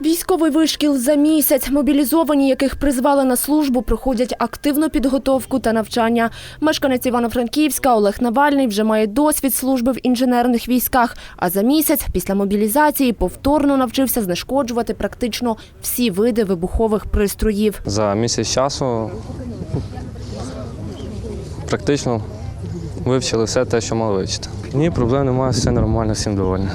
Військовий вишкіл за місяць. Мобілізовані, яких призвали на службу, проходять активну підготовку та навчання. Мешканець Івано-Франківська Олег Навальний вже має досвід служби в інженерних військах. А за місяць після мобілізації повторно навчився знешкоджувати практично всі види вибухових пристроїв. За місяць часу практично вивчили все те, що мали вивчити. Ні, проблем немає, все нормально, всім довольні.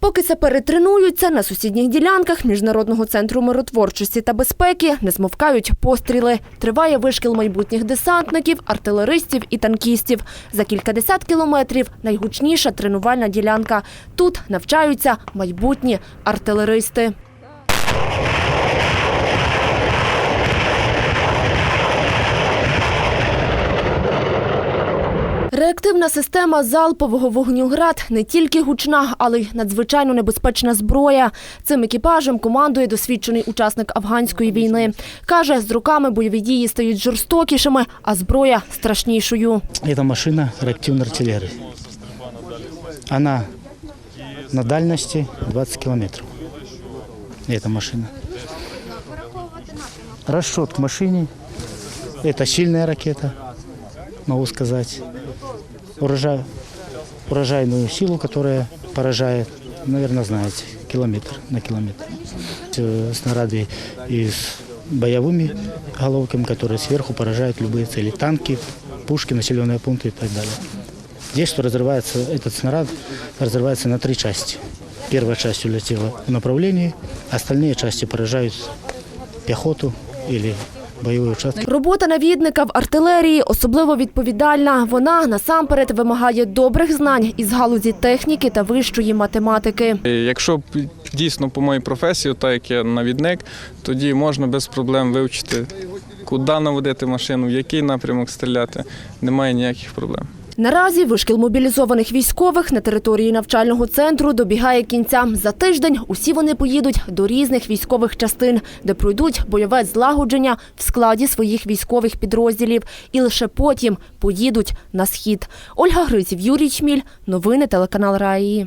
Поки сапери тренуються, на сусідніх ділянках Міжнародного центру миротворчості та безпеки не змовкають постріли. Триває вишкіл майбутніх десантників, артилеристів і танкістів. За кількадесят кілометрів найгучніша тренувальна ділянка. Тут навчаються майбутні артилеристи. Реактивна система залпового вогню «Град» не тільки гучна, але й надзвичайно небезпечна зброя. Цим екіпажем командує досвідчений учасник афганської війни. Каже, з роками бойові дії стають жорстокішими, а зброя страшнішою. Это машина реактивной артиллерии. Она на дальности 20 километров. Эта машина. Расчет к машине. Это сильная ракета, Могу сказать. Урожай, урожайную силу, которая поражает, наверное, знаете, километр на километр. Э, Снаряды и с боевыми головками, которые сверху поражают любые цели. Танки, пушки, населенные пункты и так далее. Здесь что разрывается, этот снаряд разрывается на три части. Первая часть улетела в направлении, остальные части поражают пехоту или боевые участки. Робота навідника в артилерії особливо відповідальна. Вона насамперед вимагає добрих знань із галузі техніки та вищої математики. Якщо дійсно по моїй професії, так як я навідник, тоді можна без проблем вивчити, куди наводити машину, в який напрямок стріляти. Немає ніяких проблем. Наразі вишкіл мобілізованих військових на території навчального центру добігає кінця. За тиждень усі вони поїдуть до різних військових частин, де пройдуть бойове злагодження в складі своїх військових підрозділів. І лише потім поїдуть на схід. Ольга Гриців, Юрій Чміль. Новини телеканал Раї.